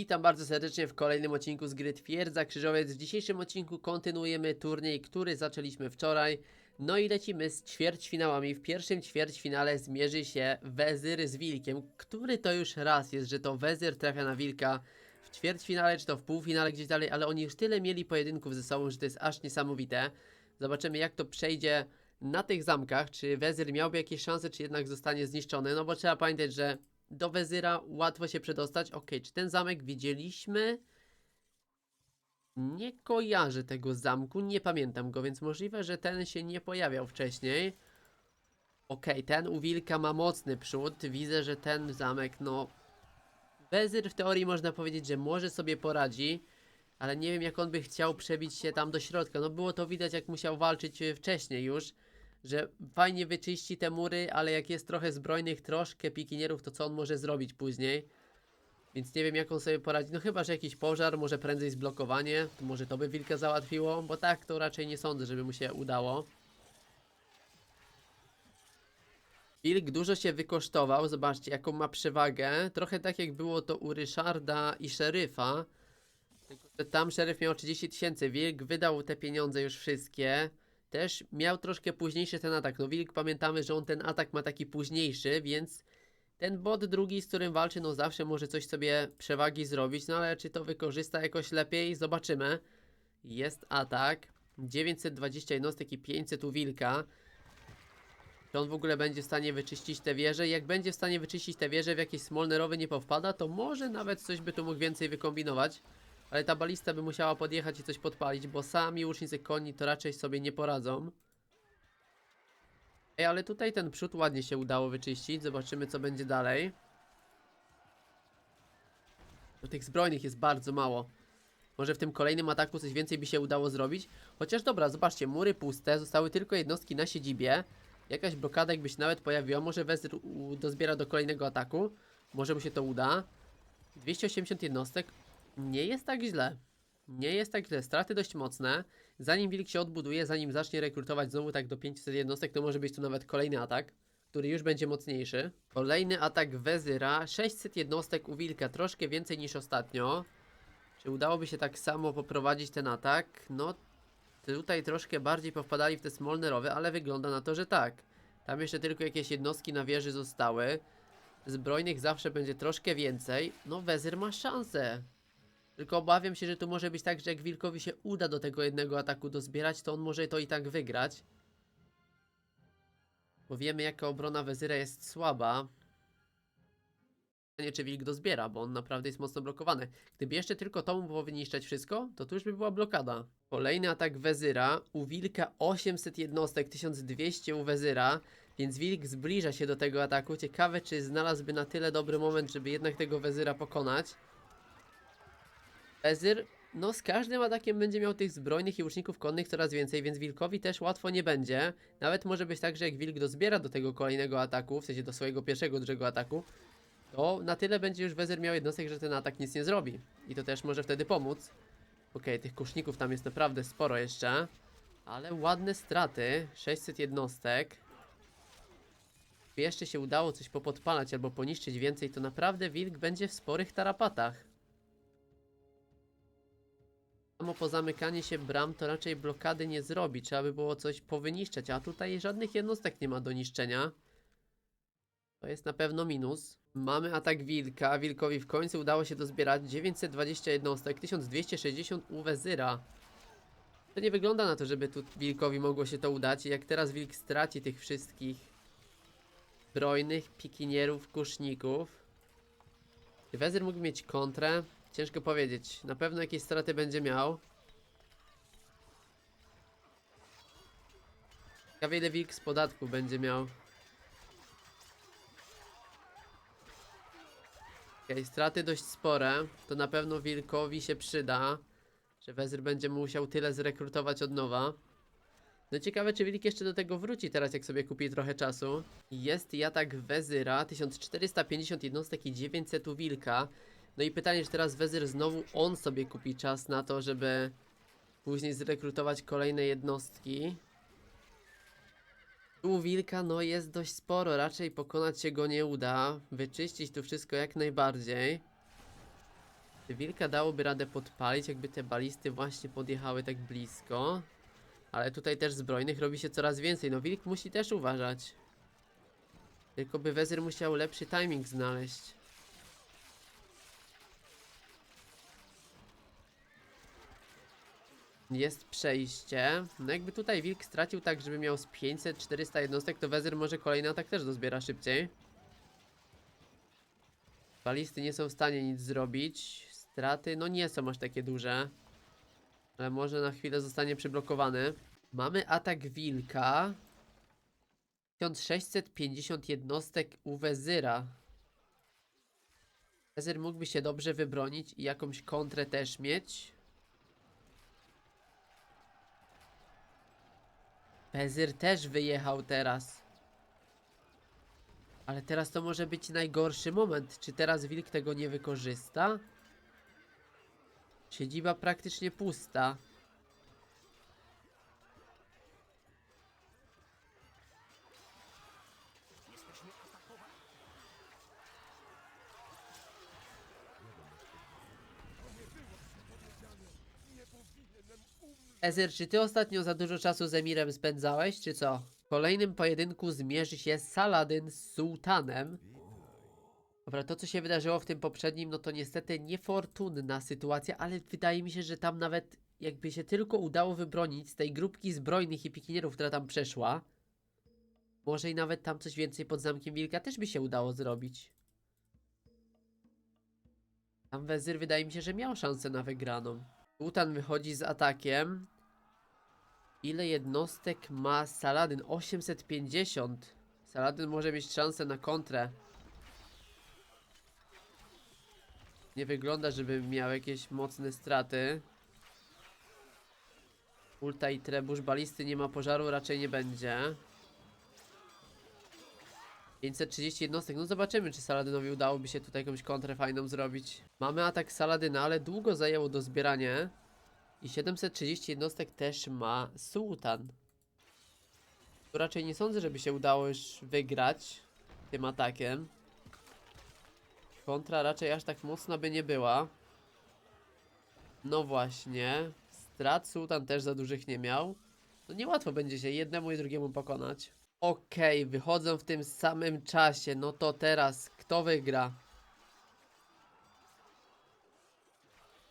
Witam bardzo serdecznie w kolejnym odcinku z gry Twierdza Krzyżowiec. W dzisiejszym odcinku kontynuujemy turniej, który zaczęliśmy wczoraj. No i lecimy z ćwierćfinałami. W pierwszym ćwierćfinale zmierzy się Wezyr z Wilkiem. Który to już raz jest, że to Wezyr trafia na Wilka w ćwierćfinale, czy to w półfinale gdzieś dalej, ale oni już tyle mieli pojedynków ze sobą, że to jest aż niesamowite. Zobaczymy jak to przejdzie na tych zamkach, czy Wezyr miałby jakieś szanse, czy jednak zostanie zniszczony, no bo trzeba pamiętać, że do Wezyra łatwo się przedostać. Ok, czy ten zamek widzieliśmy? Nie kojarzę tego zamku, nie pamiętam go, więc możliwe, że ten się nie pojawiał wcześniej. Ok, ten u Wilka ma mocny przód. Widzę, że ten zamek, no... Wezyr w teorii można powiedzieć, że może sobie poradzi, ale nie wiem jak on by chciał przebić się tam do środka. No było to widać jak musiał walczyć e, wcześniej już że fajnie wyczyści te mury, ale jak jest trochę zbrojnych, troszkę pikinierów, to co on może zrobić później? Więc nie wiem jak on sobie poradzi. No chyba, że jakiś pożar, może prędzej zblokowanie. To może to by wilka załatwiło, bo tak to raczej nie sądzę, żeby mu się udało. Wilk dużo się wykosztował, zobaczcie jaką ma przewagę. Trochę tak jak było to u Ryszarda i szeryfa. Tylko, że tam szeryf miał 30 tysięcy, Wilk wydał te pieniądze już wszystkie. Też miał troszkę późniejszy ten atak. No Wilk pamiętamy, że on ten atak ma taki późniejszy, więc ten bot drugi, z którym walczy, no zawsze może coś sobie przewagi zrobić, no ale czy to wykorzysta jakoś lepiej? Zobaczymy. Jest atak. 920 jednostek i 500 u Wilka. Czy on w ogóle będzie w stanie wyczyścić te wieże? Jak będzie w stanie wyczyścić te wieże, w jakieś smolnerowy nie powpada, to może nawet coś by tu mógł więcej wykombinować. Ale ta balista by musiała podjechać i coś podpalić, bo sami łucznicy konni to raczej sobie nie poradzą. Ej, ale tutaj ten przód ładnie się udało wyczyścić. Zobaczymy, co będzie dalej. Bo tych zbrojnych jest bardzo mało. Może w tym kolejnym ataku coś więcej by się udało zrobić. Chociaż dobra, zobaczcie, mury puste, zostały tylko jednostki na siedzibie. Jakaś blokada jakby się nawet pojawiła. Może Wezir u- dozbiera do kolejnego ataku. Może mu się to uda. 280 jednostek. Nie jest tak źle. Nie jest tak źle. Straty dość mocne. Zanim Wilk się odbuduje, zanim zacznie rekrutować znowu tak do 500 jednostek, to może być tu nawet kolejny atak, który już będzie mocniejszy. Kolejny atak Wezyra. 600 jednostek u Wilka, troszkę więcej niż ostatnio. Czy udałoby się tak samo poprowadzić ten atak? No, tutaj troszkę bardziej powpadali w te smolnerowe, ale wygląda na to, że tak. Tam jeszcze tylko jakieś jednostki na wieży zostały. Zbrojnych zawsze będzie troszkę więcej. No, Wezyr ma szansę. Tylko obawiam się, że tu może być tak, że jak Wilkowi się uda do tego jednego ataku dozbierać, to on może to i tak wygrać. Bo wiemy, jaka obrona Wezyra jest słaba. Pytanie, czy Wilk dozbiera, bo on naprawdę jest mocno blokowany. Gdyby jeszcze tylko to było wyniszczać wszystko, to tu już by była blokada. Kolejny atak Wezyra. U Wilka 800 jednostek, 1200 u Wezyra. Więc Wilk zbliża się do tego ataku. Ciekawe, czy znalazłby na tyle dobry moment, żeby jednak tego Wezyra pokonać. Wezyr, no z każdym atakiem będzie miał tych zbrojnych i łuczników konnych coraz więcej, więc Wilkowi też łatwo nie będzie. Nawet może być tak, że jak Wilk dozbiera do tego kolejnego ataku, w sensie do swojego pierwszego, dużego ataku, to na tyle będzie już Wezyr miał jednostek, że ten atak nic nie zrobi. I to też może wtedy pomóc. Okej, tych kuszników tam jest naprawdę sporo jeszcze. Ale ładne straty, 600 jednostek. Gdyby jeszcze się udało coś popodpalać albo poniszczyć więcej, to naprawdę Wilk będzie w sporych tarapatach. Samo pozamykanie się bram to raczej blokady nie zrobi. Trzeba by było coś powyniszczać, a tutaj żadnych jednostek nie ma do niszczenia. To jest na pewno minus. Mamy atak wilka. Wilkowi w końcu udało się dozbierać 920 jednostek, 1260 u Wezyra. To nie wygląda na to, żeby tu wilkowi mogło się to udać. Jak teraz wilk straci tych wszystkich brojnych pikinierów, kuszników. Wezyr mógł mieć kontrę? Ciężko powiedzieć. Na pewno jakieś straty będzie miał. Ciekawe ile wilk z podatku będzie miał. Okej, straty dość spore. To na pewno wilkowi się przyda. Że Wezyr będzie musiał tyle zrekrutować od nowa. No ciekawe, czy Wilk jeszcze do tego wróci teraz, jak sobie kupi trochę czasu. Jest i atak Wezyra, 1450 jednostek i 900 u Wilka. No i pytanie, czy teraz Wezyr znowu on sobie kupi czas na to, żeby później zrekrutować kolejne jednostki. Tu Wilka no jest dość sporo, raczej pokonać się go nie uda. Wyczyścić tu wszystko jak najbardziej. Wilka dałoby radę podpalić, jakby te balisty właśnie podjechały tak blisko? Ale tutaj też zbrojnych robi się coraz więcej. No wilk musi też uważać. Tylko by wezyr musiał lepszy timing znaleźć. Jest przejście. No jakby tutaj wilk stracił tak, żeby miał z 500-400 jednostek, to wezyr może kolejny atak też dozbiera szybciej. Balisty nie są w stanie nic zrobić. Straty, no nie są aż takie duże. Ale może na chwilę zostanie przyblokowany. Mamy atak wilka. 1650 jednostek u wezyra. Wezyr mógłby się dobrze wybronić i jakąś kontrę też mieć. Wezyr też wyjechał teraz. Ale teraz to może być najgorszy moment. Czy teraz wilk tego nie wykorzysta? Siedziba praktycznie pusta. Ezer, czy ty ostatnio za dużo czasu z Emirem spędzałeś, czy co? W kolejnym pojedynku zmierzy się Saladyn z Sułtanem. Dobra, to co się wydarzyło w tym poprzednim, no to niestety niefortunna sytuacja, ale wydaje mi się, że tam nawet jakby się tylko udało wybronić z tej grupki zbrojnych i pikinierów, która tam przeszła. Może i nawet tam coś więcej pod Zamkiem Wilka też by się udało zrobić. Tam Wezyr wydaje mi się, że miał szansę na wygraną. Sultan wychodzi z atakiem. Ile jednostek ma Saladyn? 850. Saladyn może mieć szansę na kontrę. Nie wygląda, żeby miał jakieś mocne straty. Ulta i trebusz balisty nie ma pożaru, raczej nie będzie. 530 jednostek, no zobaczymy czy Saladynowi udałoby się tutaj jakąś kontrę fajną zrobić. Mamy atak Saladyna, ale długo zajęło do zbierania. I 730 jednostek też ma Sułtan. Tu raczej nie sądzę, żeby się udało już wygrać tym atakiem. Kontra raczej aż tak mocna by nie była. No właśnie. Strat Sułtan też za dużych nie miał. No niełatwo będzie się jednemu i drugiemu pokonać. Okej, wychodzą w tym samym czasie. No to teraz kto wygra?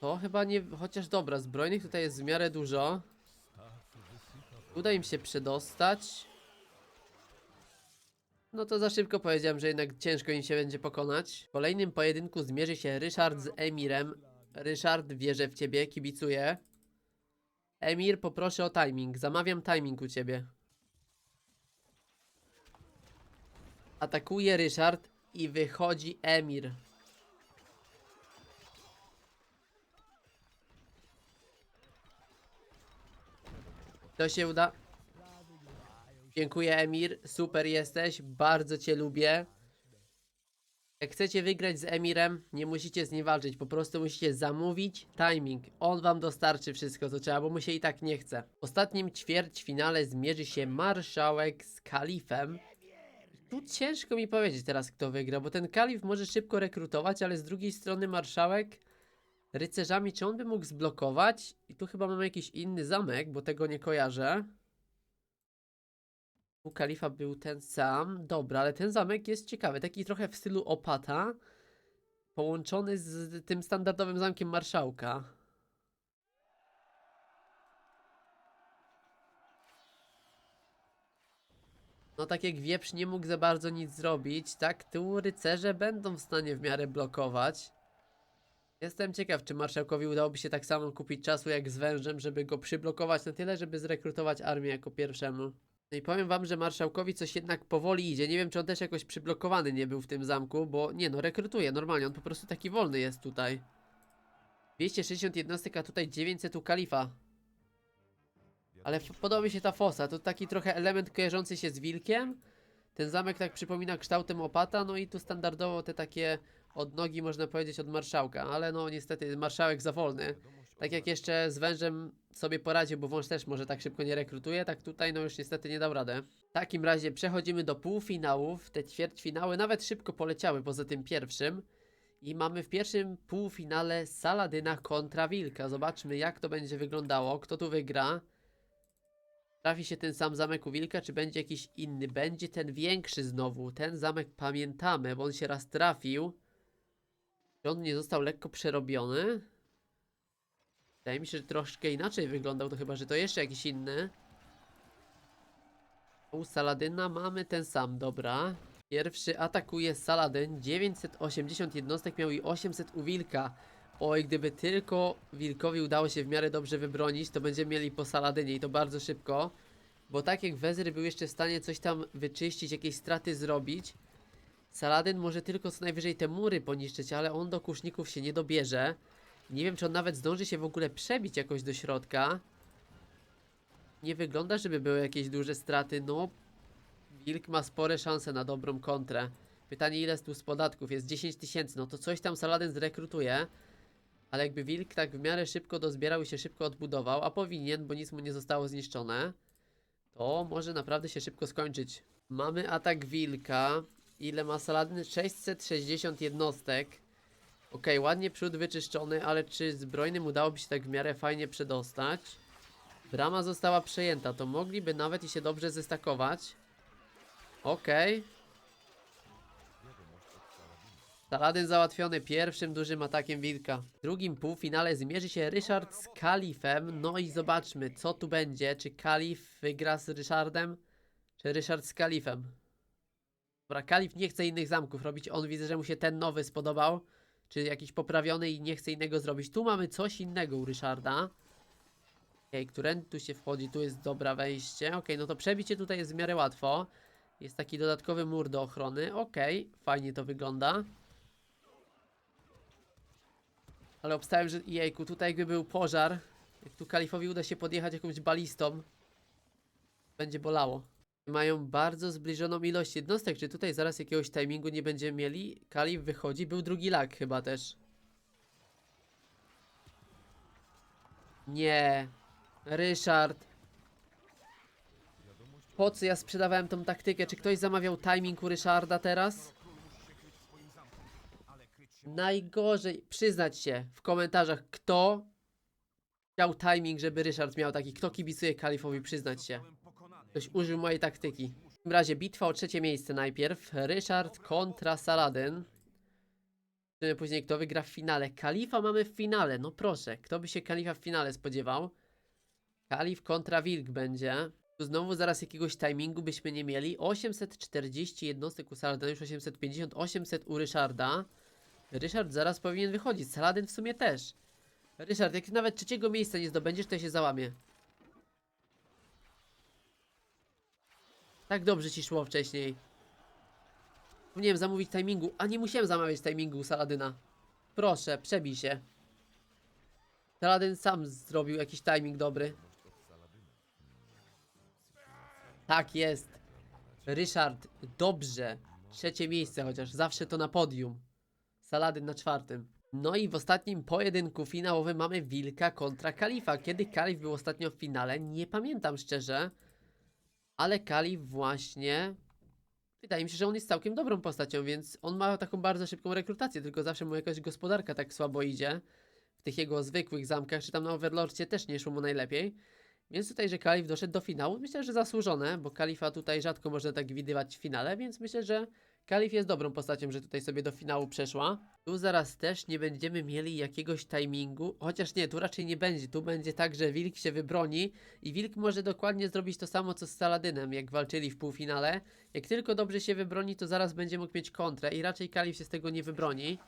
To chyba nie. Chociaż dobra, zbrojnych tutaj jest w miarę dużo. Uda im się przedostać. No to za szybko powiedziałem, że jednak ciężko im się będzie pokonać. W kolejnym pojedynku zmierzy się Ryszard z Emirem. Ryszard, wierzę w ciebie, kibicuję. Emir, poproszę o timing. Zamawiam timing u ciebie. Atakuje Ryszard i wychodzi Emir. To się uda. Dziękuję Emir, super jesteś, bardzo cię lubię. Jak chcecie wygrać z Emirem, nie musicie z nim walczyć, po prostu musicie zamówić timing. On wam dostarczy wszystko co trzeba, bo mu się i tak nie chce. W ostatnim ćwierćfinale zmierzy się Marszałek z Kalifem. Tu ciężko mi powiedzieć teraz kto wygra, bo ten Kalif może szybko rekrutować, ale z drugiej strony Marszałek rycerzami, czy on by mógł zblokować? I tu chyba mamy jakiś inny zamek, bo tego nie kojarzę. U Kalifa był ten sam. Dobra, ale ten zamek jest ciekawy. Taki trochę w stylu opata. Połączony z tym standardowym zamkiem marszałka. No tak jak wieprz nie mógł za bardzo nic zrobić, tak tu rycerze będą w stanie w miarę blokować. Jestem ciekaw, czy marszałkowi udałoby się tak samo kupić czasu jak z wężem, żeby go przyblokować na tyle, żeby zrekrutować armię jako pierwszemu. No i powiem wam, że marszałkowi coś jednak powoli idzie. Nie wiem, czy on też jakoś przyblokowany nie był w tym zamku, bo nie no, rekrutuje normalnie, on po prostu taki wolny jest tutaj. 260 jednostek, a tutaj 900 u kalifa. Ale podoba mi się ta fosa, to taki trochę element kojarzący się z wilkiem. Ten zamek tak przypomina kształtem opata, no i tu standardowo te takie odnogi można powiedzieć od marszałka, ale no niestety marszałek za wolny. Tak jak jeszcze z wężem sobie poradził, bo wąż też może tak szybko nie rekrutuje, tak tutaj no już niestety nie dał radę. W takim razie przechodzimy do półfinałów. Te ćwierćfinały nawet szybko poleciały poza tym pierwszym. I mamy w pierwszym półfinale Saladyna kontra Wilka. Zobaczmy jak to będzie wyglądało, kto tu wygra. Trafi się ten sam zamek u Wilka, czy będzie jakiś inny? Będzie ten większy znowu. Ten zamek pamiętamy, bo on się raz trafił. Czy on nie został lekko przerobiony? Wydaje mi się, że troszkę inaczej wyglądał, to chyba, że to jeszcze jakiś inny. U Saladyna mamy ten sam, dobra. Pierwszy atakuje Saladyn, 980 jednostek miał i 800 u Wilka. Oj, gdyby tylko Wilkowi udało się w miarę dobrze wybronić, to będziemy mieli po Saladynie i to bardzo szybko. Bo tak jak Wezyr był jeszcze w stanie coś tam wyczyścić, jakieś straty zrobić, Saladyn może tylko co najwyżej te mury poniszczyć, ale on do kuszników się nie dobierze. Nie wiem, czy on nawet zdąży się w ogóle przebić jakoś do środka. Nie wygląda, żeby były jakieś duże straty. No, Wilk ma spore szanse na dobrą kontrę. Pytanie, ile tu z podatków? Jest 10 tysięcy. No to coś tam Saladin zrekrutuje. Ale jakby Wilk tak w miarę szybko dozbierał i się szybko odbudował, a powinien, bo nic mu nie zostało zniszczone, to może naprawdę się szybko skończyć. Mamy atak Wilka. Ile ma Saladin? 660 jednostek. Okej, ładnie przód wyczyszczony, ale czy zbrojnym udałoby się tak w miarę fajnie przedostać? Brama została przejęta, to mogliby nawet i się dobrze zestakować. Okej. Saladyn załatwiony pierwszym dużym atakiem wilka. W drugim półfinale zmierzy się Ryszard z Kalifem. No i zobaczmy, co tu będzie. Czy Kalif wygra z Ryszardem? Czy Ryszard z Kalifem? Dobra, Kalif nie chce innych zamków robić. On widzę, że mu się ten nowy spodobał. Czy jakiś poprawiony i nie chce innego zrobić. Tu mamy coś innego u Ryszarda. Okej, którędy tu się wchodzi? Tu jest dobra wejście. Okej, no to przebicie tutaj jest w miarę łatwo. Jest taki dodatkowy mur do ochrony. Okej, fajnie to wygląda. Ale obstałem, że jejku, tutaj jakby był pożar. Jak tu kalifowi uda się podjechać jakąś balistą, będzie bolało. Mają bardzo zbliżoną ilość jednostek. Czy tutaj zaraz jakiegoś timingu nie będziemy mieli? Kalif wychodzi. Był drugi lag chyba też. Nie. Ryszard. Po co ja sprzedawałem tą taktykę? Czy ktoś zamawiał timing u Ryszarda teraz? Najgorzej przyznać się w komentarzach, kto chciał timing, żeby Ryszard miał taki. Kto kibicuje Kalifowi, przyznać się. Ktoś użył mojej taktyki. W takim razie bitwa o trzecie miejsce najpierw. Ryszard kontra. Zobaczymy później kto wygra w finale. Kalifa mamy w finale. No proszę, kto by się Kalifa w finale spodziewał? Kalif kontra Wilk będzie. Tu znowu zaraz jakiegoś timingu byśmy nie mieli. 840 jednostek u Saladina, już 850, 800 u Ryszarda. Ryszard zaraz powinien wychodzić. Saladin w sumie też. Ryszard, jak nawet trzeciego miejsca nie zdobędziesz, to ja się załamie. Tak dobrze ci szło wcześniej. Powinienem zamówić timingu, a nie musiałem zamawiać timingu Saladyna. Proszę, przebij się. Saladin sam zrobił jakiś timing dobry. Tak jest. Ryszard, dobrze. Trzecie miejsce chociaż, zawsze to na podium. Saladyn na czwartym. No i w ostatnim pojedynku finałowym mamy Wilka kontra Kalifa. Kiedy Kalif był ostatnio w finale, nie pamiętam szczerze. Ale Kalif właśnie... Wydaje mi się, że on jest całkiem dobrą postacią, więc on ma taką bardzo szybką rekrutację, tylko zawsze mu jakaś gospodarka tak słabo idzie. W tych jego zwykłych zamkach, czy tam na Overlordzie też nie szło mu najlepiej. Więc tutaj, że Kalif doszedł do finału, myślę, że zasłużone, bo Kalifa tutaj rzadko można tak widywać w finale, więc myślę, że Kalif jest dobrą postacią, że tutaj sobie do finału przeszła. Tu zaraz też nie będziemy mieli jakiegoś timingu, chociaż nie, tu raczej nie będzie. Tu będzie tak, że Wilk się wybroni i Wilk może dokładnie zrobić to samo, co z Saladynem, jak walczyli w półfinale. Jak tylko dobrze się wybroni, to zaraz będzie mógł mieć kontrę i raczej Kalif się z tego nie wybroni.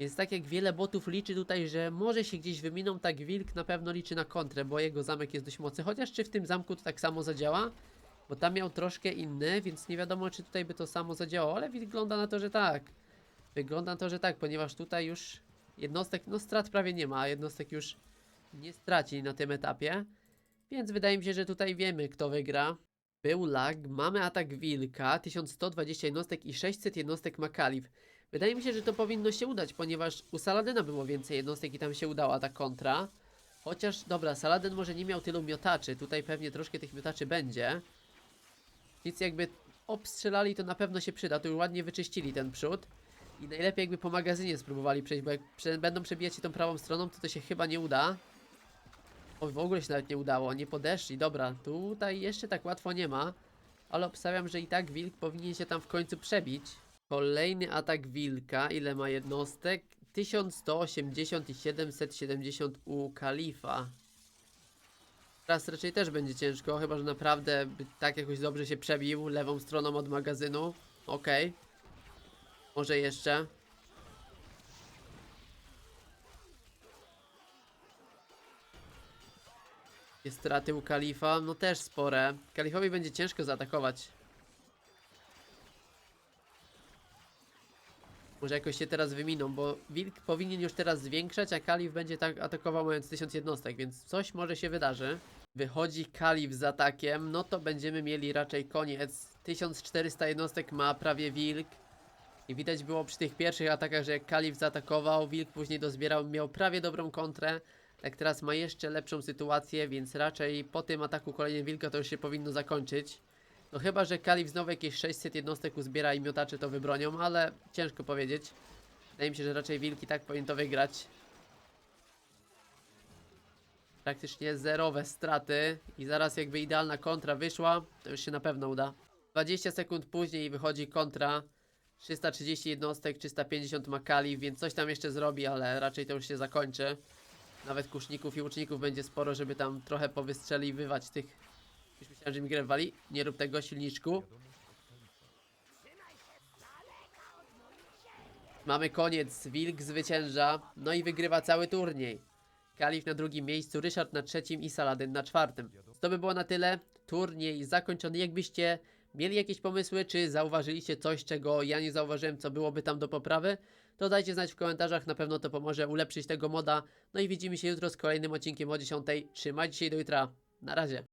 Więc tak jak wiele botów liczy tutaj, że może się gdzieś wyminą, tak Wilk na pewno liczy na kontrę, bo jego zamek jest dość mocny. Chociaż czy w tym zamku to tak samo zadziała? Bo tam miał troszkę inny, więc nie wiadomo czy tutaj by to samo zadziałało, ale wygląda na to, że tak. Wygląda na to, że tak, ponieważ tutaj już jednostek, no strat prawie nie ma, a jednostek już nie straci na tym etapie. Więc wydaje mi się, że tutaj wiemy kto wygra. Był lag, mamy atak wilka, 1120 jednostek i 600 jednostek ma kalif. Wydaje mi się, że to powinno się udać, ponieważ u Saladyna było więcej jednostek i tam się udała ta kontra. Chociaż, dobra, Saladyn może nie miał tylu miotaczy, tutaj pewnie troszkę tych miotaczy będzie. Więc jakby obstrzelali, to na pewno się przyda, tu już ładnie wyczyścili ten przód. I najlepiej jakby po magazynie spróbowali przejść, bo jak prze, będą przebijać się tą prawą stroną, to to się chyba nie uda. Oj, w ogóle się nawet nie udało, nie podeszli. Dobra, tutaj jeszcze tak łatwo nie ma. Ale obstawiam, że i tak wilk powinien się tam w końcu przebić. Kolejny atak wilka, ile ma jednostek? 1180 i 770 u kalifa. Teraz raczej też będzie ciężko, chyba że naprawdę tak jakoś dobrze się przebił lewą stroną od magazynu. Okej. Może jeszcze. Jest straty u kalifa, no też spore. Kalifowi będzie ciężko zaatakować. Może jakoś się teraz wyminą, bo wilk powinien już teraz zwiększać, a kalif będzie tak atakował mając 1000 jednostek, więc coś może się wydarzy. Wychodzi kalif z atakiem, no to będziemy mieli raczej koniec. 1400 jednostek ma prawie wilk. I widać było przy tych pierwszych atakach, że jak kalif zaatakował, wilk później dozbierał, miał prawie dobrą kontrę. Tak teraz ma jeszcze lepszą sytuację, więc raczej po tym ataku kolejnym wilka to już się powinno zakończyć. No chyba, że Kalif znowu jakieś 600 jednostek uzbiera i miotacze to wybronią, ale ciężko powiedzieć. Wydaje mi się, że raczej wilki tak powinien to wygrać. Praktycznie zerowe straty i zaraz jakby idealna kontra wyszła, to już się na pewno uda. 20 sekund później wychodzi kontra. 330 jednostek, 350 ma Kalif, więc coś tam jeszcze zrobi, ale raczej to już się zakończy. Nawet kuszników i łuczników będzie sporo, żeby tam trochę powystrzeliwywać tych już myślałem, że mi grę wali. Nie rób tego, silniczku. Mamy koniec. Wilk zwycięża. No i wygrywa cały turniej. Kalif na drugim miejscu, Ryszard na trzecim i Saladyn na czwartym. To by było na tyle. Turniej zakończony. Jakbyście mieli jakieś pomysły, czy zauważyliście coś, czego ja nie zauważyłem, co byłoby tam do poprawy, to dajcie znać w komentarzach. Na pewno to pomoże ulepszyć tego moda. No i widzimy się jutro z kolejnym odcinkiem o 10. Trzymajcie się do jutra. Na razie.